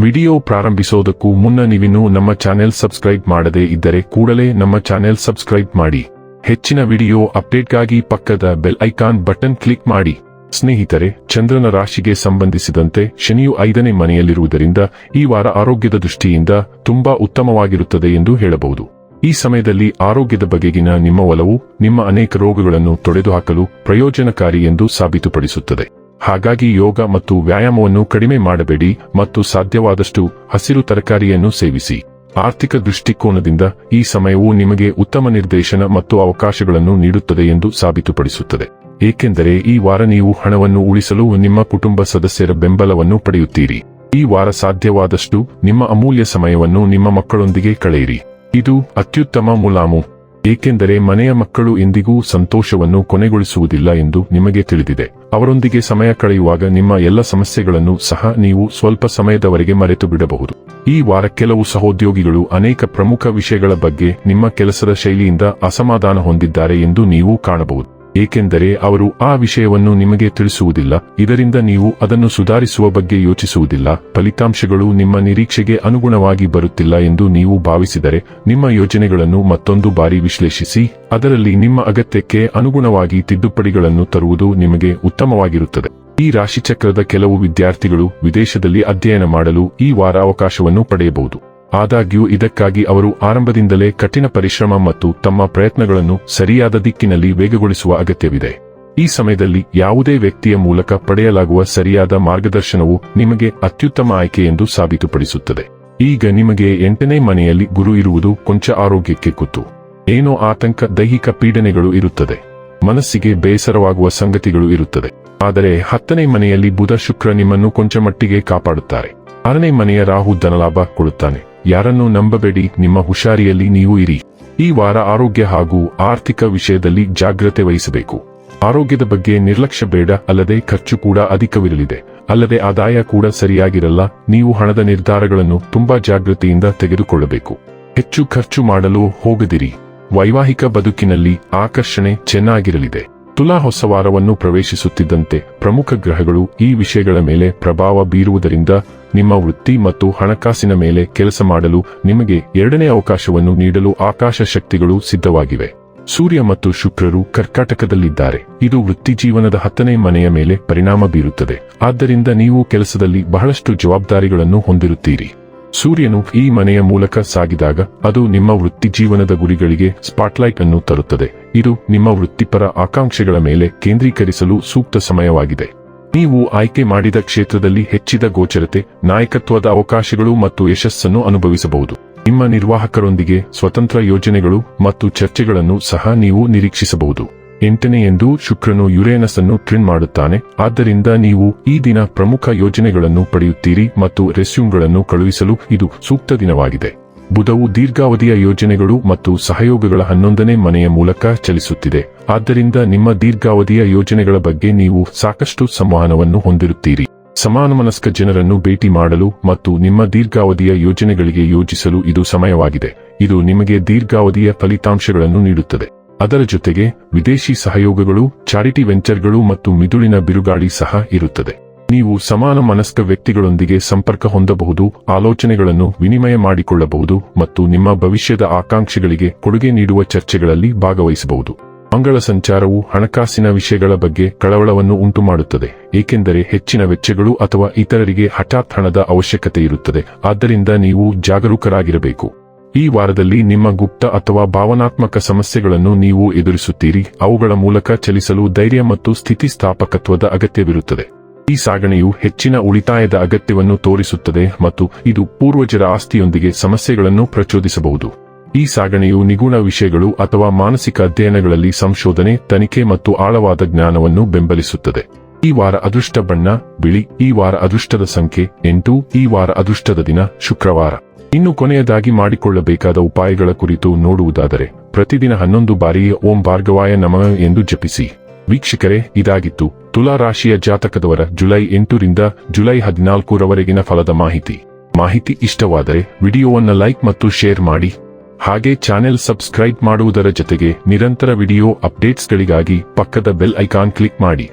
Video ಪ್ರಾರಂಭಿಸೋದಕ್ಕೂ ಮುನ್ನ ನೀವಿನ್ನೂ ನಮ್ಮ ಚಾನೆಲ್ ಸಬ್ಸ್ಕ್ರೈಬ್ ಮಾಡದೇ ಇದ್ದರೆ ಕೂಡಲೇ ನಮ್ಮ ಚಾನೆಲ್ ಸಬ್ಸ್ಕ್ರೈಬ್ ಮಾಡಿ. ಹೆಚ್ಚಿನ ವಿಡಿಯೋ ಅಪ್ಡೇಟ್ಗಾಗಿ ಪಕ್ಕದ ಬೆಲ್ ಐಕಾನ್ ಬಟನ್ ಕ್ಲಿಕ್ ಮಾಡಿ. ಸ್ನೇಹಿತರೆ, ಚಂದ್ರನ ರಾಶಿಗೆ ಸಂಬಂಧಿಸಿದಂತೆ ಶನಿಯು ಐದನೇ ಮನೆಯಲ್ಲಿರುವುದರಿಂದ ಈ ವಾರ ಆರೋಗ್ಯದ ದೃಷ್ಟಿಯಿಂದ ತುಂಬಾ ಉತ್ತಮವಾಗಿರುತ್ತದೆ ಎಂದು ಹೇಳಬಹುದು. ಈ ಸಮಯದಲ್ಲಿ ಆರೋಗ್ಯದ ಬಗೆಗಿನ ನಿಮ್ಮ ಒಲವು, ನಿಮ್ಮ ಅನೇಕ ರೋಗಗಳನ್ನು ತೊಡೆದುಹಾಕಲು ಪ್ರಯೋಜನಕಾರಿ ಎಂದು ಸಾಬೀತುಪಡಿಸುತ್ತದೆ. ಹಾಗಾಗಿ ಯೋಗ ಮತ್ತು ವ್ಯಾಯಾಮವನ್ನು ಕಡಿಮೆ ಮಾಡಬೇಡಿ ಮತ್ತು ಸಾಧ್ಯವಾದಷ್ಟು ಹಸಿರು ತರಕಾರಿಯನ್ನು ಸೇವಿಸಿ. ಆರ್ಥಿಕ ದೃಷ್ಟಿಕೋನದಿಂದ ಈ ಸಮಯವು ನಿಮಗೆ ಉತ್ತಮ ನಿರ್ದೇಶನ ಮತ್ತು ಅವಕಾಶಗಳನ್ನು ನೀಡುತ್ತದೆ ಎಂದು ಸಾಬೀತುಪಡಿಸುತ್ತದೆ. ಏಕೆಂದರೆ ಈ ವಾರ ನೀವು ಹಣವನ್ನು ಉಳಿಸಲು ನಿಮ್ಮ ಕುಟುಂಬ ಸದಸ್ಯರ ಬೆಂಬಲವನ್ನು ಪಡೆಯುತ್ತೀರಿ. ಈ ವಾರ ಸಾಧ್ಯವಾದಷ್ಟು ನಿಮ್ಮ ಅಮೂಲ್ಯ ಸಮಯವನ್ನು ನಿಮ್ಮ ಮಕ್ಕಳೊಂದಿಗೆ ಕಳೆಯಿರಿ. ಇದು ಅತ್ಯುತ್ತಮ ಮುಲಾಮು. ಏಕೆಂದರೆ ಮನೆಯ ಮಕ್ಕಳು ಎಂದಿಗೂ ಸಂತೋಷವನ್ನು ಕೊನೆಗೊಳಿಸುವುದಿಲ್ಲ ಎಂದು ನಿಮಗೆ ತಿಳಿದಿದೆ. ಅವರೊಂದಿಗೆ ಸಮಯ ಕಳೆಯುವಾಗ ನಿಮ್ಮ ಎಲ್ಲ ಸಮಸ್ಯೆಗಳನ್ನು ಸಹ ನೀವು ಸ್ವಲ್ಪ ಸಮಯದವರೆಗೆ ಮರೆತು ಬಿಡಬಹುದು ಈ ವಾರ ಕೆಲವು ಸಹೋದ್ಯೋಗಿಗಳು ಅನೇಕ ಪ್ರಮುಖ ವಿಷಯಗಳ ಬಗ್ಗೆ ನಿಮ್ಮ ಕೆಲಸದ ಶೈಲಿಯಿಂದ ಅಸಮಾಧಾನ ಹೊಂದಿದ್ದಾರೆ ಎಂದು ನೀವು ಕಾಣಬಹುದು. ಏಕೆಂದರೆ ಅವರು ಆ ವಿಷಯವನ್ನು ನಿಮಗೆ ತಿಳಿಸುವುದಿಲ್ಲ. ಇದರಿಂದ ನೀವು ಅದನ್ನು ಸುಧಾರಿಸುವ ಬಗ್ಗೆ ಯೋಚಿಸುವುದಿಲ್ಲ. ಫಲಿತಾಂಶಗಳು ನಿಮ್ಮ ನಿರೀಕ್ಷೆಗೆ ಅನುಗುಣವಾಗಿ ಬರುತ್ತಿಲ್ಲ ಎಂದು ನೀವು ಭಾವಿಸಿದರೆ, ನಿಮ್ಮ ಯೋಜನೆಗಳನ್ನು ಮತ್ತೊಂದು ಬಾರಿ ವಿಶ್ಲೇಷಿಸಿ. ಅದರಲ್ಲಿ ನಿಮ್ಮ ಅಗತ್ಯಕ್ಕೆ ಅನುಗುಣವಾಗಿ ತಿದ್ದುಪಡಿಗಳನ್ನು ತರುವುದು ನಿಮಗೆ ಉತ್ತಮವಾಗಿರುತ್ತದೆ. ಈ ರಾಶಿಚಕ್ರದ ಕೆಲವು ವಿದ್ಯಾರ್ಥಿಗಳು ವಿದೇಶದಲ್ಲಿ ಅಧ್ಯಯನ ಮಾಡಲು ಈ ವಾರ ಅವಕಾಶವನ್ನು ಪಡೆಯಬಹುದು. ಆದಾಗ್ಯೂ ಇದಕ್ಕಾಗಿ ಅವರು ಆರಂಭದಿಂದಲೇ ಕಠಿಣ ಪರಿಶ್ರಮ ಮತ್ತು ತಮ್ಮ ಪ್ರಯತ್ನಗಳನ್ನು ಸರಿಯಾದ ದಿಕ್ಕಿನಲ್ಲಿ ವೇಗಗೊಳಿಸುವ ಅಗತ್ಯವಿದೆ. ಈ ಸಮಯದಲ್ಲಿ ಯಾವುದೇ ವ್ಯಕ್ತಿಯ ಮೂಲಕ ಪಡೆಯಲಾಗುವ ಸರಿಯಾದ ಮಾರ್ಗದರ್ಶನವು ನಿಮಗೆ ಅತ್ಯುತ್ತಮ ಆಯ್ಕೆ ಎಂದು ಸಾಬೀತುಪಡಿಸುತ್ತದೆ. ಈಗ ನಿಮಗೆ ಎಂಟನೇ ಮನೆಯಲ್ಲಿ ಗುರು ಇರುವುದು ಕೊಂಚ ಆರೋಗ್ಯಕ್ಕೆ ಕುತ್ತು. ಏನೋ ಆತಂಕ, ದೈಹಿಕ ಪೀಡನೆಗಳು ಇರುತ್ತದೆ. ಮನಸ್ಸಿಗೆ ಬೇಸರವಾಗುವ ಸಂಗತಿಗಳು ಇರುತ್ತದೆ. ಆದರೆ ಹತ್ತನೇ ಮನೆಯಲ್ಲಿ ಬುಧ ಶುಕ್ರ ನಿಮ್ಮನ್ನು ಕೊಂಚ ಮಟ್ಟಿಗೆ ಕಾಪಾಡುತ್ತಾರೆ. ಆರನೇ ಮನೆಯ ರಾಹು ಧನಲಾಭ ಕೊಡುತ್ತಾನೆ. ಯಾರನ್ನೂ ನಂಬಬೇಡಿ, ನಿಮ್ಮ ಹುಷಾರಿಯಲ್ಲಿ ನೀವು ಇರಿ. ಈ ವಾರ ಆರೋಗ್ಯ ಹಾಗೂ ಆರ್ಥಿಕ ವಿಷಯದಲ್ಲಿ ಜಾಗ್ರತೆ ವಹಿಸಬೇಕು. ಆರೋಗ್ಯದ ಬಗ್ಗೆ ನಿರ್ಲಕ್ಷ್ಯ ಬೇಡ, ಅಲ್ಲದೆ ಖರ್ಚು ಕೂಡ ಅಧಿಕವಿರಲಿದೆ. ಅಲ್ಲದೆ ಆದಾಯ ಕೂಡ ಸರಿಯಾಗಿರಲ್ಲ, ನೀವು ಹಣದ ನಿರ್ಧಾರಗಳನ್ನು ತುಂಬಾ ಜಾಗೃತಿಯಿಂದ ತೆಗೆದುಕೊಳ್ಳಬೇಕು. ಹೆಚ್ಚು ಖರ್ಚು ಮಾಡಲು ಹೋಗದಿರಿ. ವೈವಾಹಿಕ ಬದುಕಿನಲ್ಲಿ ಆಕರ್ಷಣೆ ಚೆನ್ನಾಗಿರಲಿದೆ. ತುಲಾ ಹೊಸ ವಾರವನ್ನು ಪ್ರವೇಶಿಸುತ್ತಿದ್ದಂತೆ ಪ್ರಮುಖ ಗ್ರಹಗಳು ಈ ವಿಷಯಗಳ ಮೇಲೆ ಪ್ರಭಾವ ಬೀರುವುದರಿಂದ ನಿಮ್ಮ ವೃತ್ತಿ ಮತ್ತು ಹಣಕಾಸಿನ ಮೇಲೆ ಕೆಲಸ ಮಾಡಲು ನಿಮಗೆ ಎರಡನೇ ಅವಕಾಶವನ್ನು ನೀಡಲು ಆಕಾಶ ಶಕ್ತಿಗಳು ಸಿದ್ಧವಾಗಿವೆ. ಸೂರ್ಯ ಮತ್ತು ಶುಕ್ರರು ಕರ್ಕಾಟಕದಲ್ಲಿದ್ದಾರೆ. ಇದು ವೃತ್ತಿ ಜೀವನದ ಹತ್ತನೇ ಮನೆಯ ಮೇಲೆ ಪರಿಣಾಮ ಬೀರುತ್ತದೆ. ಆದ್ದರಿಂದ ನೀವು ಕೆಲಸದಲ್ಲಿ ಬಹಳಷ್ಟು ಜವಾಬ್ದಾರಿಗಳನ್ನು ಹೊಂದಿರುತ್ತೀರಿ. ಸೂರ್ಯನು ಈ ಮನೆಯ ಮೂಲಕ ಸಾಗಿದಾಗ ಅದು ನಿಮ್ಮ ವೃತ್ತಿಜೀವನದ ಗುರಿಗಳಿಗೆ ಸ್ಪಾಟ್ಲೈಟ್ ಅನ್ನು ತರುತ್ತದೆ. ಇದು ನಿಮ್ಮ ವೃತ್ತಿಪರ ಆಕಾಂಕ್ಷೆಗಳ ಮೇಲೆ ಕೇಂದ್ರೀಕರಿಸಲು ಸೂಕ್ತ ಸಮಯವಾಗಿದೆ. ನೀವು ಆಯ್ಕೆ ಮಾಡಿದ ಕ್ಷೇತ್ರದಲ್ಲಿ ಹೆಚ್ಚಿದ ಗೋಚರತೆ, ನಾಯಕತ್ವದ ಅವಕಾಶಗಳು ಮತ್ತು ಯಶಸ್ಸನ್ನು ಅನುಭವಿಸಬಹುದು. ನಿಮ್ಮ ನಿರ್ವಾಹಕರೊಂದಿಗೆ ಸ್ವತಂತ್ರ ಯೋಜನೆಗಳು ಮತ್ತು ಚರ್ಚೆಗಳನ್ನು ಸಹ ನೀವು ನಿರೀಕ್ಷಿಸಬಹುದು. ಎಂಟನೆಯೆಂದು ಶುಕ್ರನು ಯುರೇನಸ್ ಅನ್ನು ಟ್ರಿನ್ ಮಾಡುತ್ತಾನೆ. ಆದ್ದರಿಂದ ನೀವು ಈ ದಿನ ಪ್ರಮುಖ ಯೋಜನೆಗಳನ್ನು ಪಡೆಯುತ್ತೀರಿ ಮತ್ತು ರೆಸ್ಯೂಮ್ಗಳನ್ನು ಕಳುಹಿಸಲು ಇದು ಸೂಕ್ತ ದಿನವಾಗಿದೆ. ಬುಧವು ದೀರ್ಘಾವಧಿಯ ಯೋಜನೆಗಳು ಮತ್ತು ಸಹಯೋಗಗಳ ಹನ್ನೊಂದನೇ ಮನೆಯ ಮೂಲಕ ಚಲಿಸುತ್ತಿದೆ. ಆದ್ದರಿಂದ ನಿಮ್ಮ ದೀರ್ಘಾವಧಿಯ ಯೋಜನೆಗಳ ಬಗ್ಗೆ ನೀವು ಸಾಕಷ್ಟು ಸಂವಹನವನ್ನು ಹೊಂದಿರುತ್ತೀರಿ. ಸಮಾನಮನಸ್ಕ ಜನರನ್ನು ಭೇಟಿ ಮಾಡಲು ಮತ್ತು ನಿಮ್ಮ ದೀರ್ಘಾವಧಿಯ ಯೋಜನೆಗಳಿಗೆ ಯೋಜಿಸಲು ಇದು ಸಮಯವಾಗಿದೆ. ಇದು ನಿಮಗೆ ದೀರ್ಘಾವಧಿಯ ಫಲಿತಾಂಶಗಳನ್ನು ನೀಡುತ್ತದೆ. ಅದರ ಜೊತೆಗೆ ವಿದೇಶಿ ಸಹಯೋಗಗಳು, ಚಾರಿಟಿ ವೆಂಚರ್ಗಳು ಮತ್ತು ಮಿದುಳಿನ ಬಿರುಗಾಳಿ ಸಹ ಇರುತ್ತದೆ. ನೀವು ಸಮಾನ ಮನಸ್ಕ ವ್ಯಕ್ತಿಗಳೊಂದಿಗೆ ಸಂಪರ್ಕ ಹೊಂದಬಹುದು, ಆಲೋಚನೆಗಳನ್ನು ವಿನಿಮಯ ಮಾಡಿಕೊಳ್ಳಬಹುದು ಮತ್ತು ನಿಮ್ಮ ಭವಿಷ್ಯದ ಆಕಾಂಕ್ಷೆಗಳಿಗೆ ಕೊಡುಗೆ ನೀಡುವ ಚರ್ಚೆಗಳಲ್ಲಿ ಭಾಗವಹಿಸಬಹುದು. ಮಂಗಳ ಸಂಚಾರವು ಹಣಕಾಸಿನ ವಿಷಯಗಳ ಬಗ್ಗೆ ಕಳವಳವನ್ನು ಉಂಟುಮಾಡುತ್ತದೆ, ಏಕೆಂದರೆ ಹೆಚ್ಚಿನ ವೆಚ್ಚಗಳು ಅಥವಾ ಇತರರಿಗೆ ಹಠಾತ್ ಹಣದ ಅವಶ್ಯಕತೆ ಇರುತ್ತದೆ, ಆದ್ದರಿಂದ ನೀವು ಜಾಗರೂಕರಾಗಿರಬೇಕು. ಈ ವಾರದಲ್ಲಿ ನಿಮ್ಮ ಗುಪ್ತ ಅಥವಾ ಭಾವನಾತ್ಮಕ ಸಮಸ್ಯೆಗಳನ್ನು ನೀವು ಎದುರಿಸುತ್ತೀರಿ. ಅವುಗಳ ಮೂಲಕ ಚಲಿಸಲು ಧೈರ್ಯ ಮತ್ತು ಸ್ಥಿತಿಸ್ಥಾಪಕತ್ವದ ಅಗತ್ಯವಿರುತ್ತದೆ. ಈ ಸಾಗಣೆಯು ಹೆಚ್ಚಿನ ಉಳಿತಾಯದ ಅಗತ್ಯವನ್ನು ತೋರಿಸುತ್ತದೆ ಮತ್ತು ಇದು ಪೂರ್ವಜರ ಆಸ್ತಿಯೊಂದಿಗೆ ಸಮಸ್ಯೆಗಳನ್ನು ಪ್ರಚೋದಿಸಬಹುದು. ಈ ಸಾಗಣೆಯು ನಿಗುಣ ವಿಷಯಗಳು ಅಥವಾ ಮಾನಸಿಕ ಅಧ್ಯಯನಗಳಲ್ಲಿ ಸಂಶೋಧನೆ, ತನಿಖೆ ಮತ್ತು ಆಳವಾದ ಜ್ಞಾನವನ್ನು ಬೆಂಬಲಿಸುತ್ತದೆ. ಈ ವಾರ ಅದೃಷ್ಟ ಬಣ್ಣ, ಬಿಳಿ, ಈ ವಾರ ಅದೃಷ್ಟದ ಸಂಖ್ಯೆ ಎಂಟು, ಈ ವಾರ ಅದೃಷ್ಟದ ದಿನ, ಶುಕ್ರವಾರ. ಇನ್ನು ಕೊನೆಯದಾಗಿ ಮಾಡಿಕೊಳ್ಳಬೇಕಾದ ಉಪಾಯಗಳ ಕುರಿತು ನೋಡುವುದಾದರೆ, ಪ್ರತಿದಿನ ಹನ್ನೊಂದು ಬಾರಿ ಓಂ ಭಾರ್ಗವಾಯ ನಮಃ ಎಂದು ಜಪಿಸಿ. ವೀಕ್ಷಕರೇ, ಇದಾಗಿತ್ತು. ತುಲಾ ರಾಶಿಯ ಜಾತಕದವರ ಜುಲೈ ಎಂಟರಿಂದ ಜುಲೈ ಹದಿನಾಲ್ಕರವರೆಗಿನ ಫಲದ ಮಾಹಿತಿ. ಮಾಹಿತಿ ಇಷ್ಟವಾದರೆ ವಿಡಿಯೋವನ್ನು ಲೈಕ್ ಮತ್ತು ಶೇರ್ ಮಾಡಿ. ಹಾಗೆ ಚಾನೆಲ್ ಸಬ್ಸ್ಕ್ರೈಬ್ ಮಾಡುವುದರ ಜೊತೆಗೆ ನಿರಂತರ ವಿಡಿಯೋ ಅಪ್ಡೇಟ್ಸ್ಗಳಿಗಾಗಿ ಪಕ್ಕದ ಬೆಲ್ ಐಕಾನ್ ಕ್ಲಿಕ್ ಮಾಡಿ.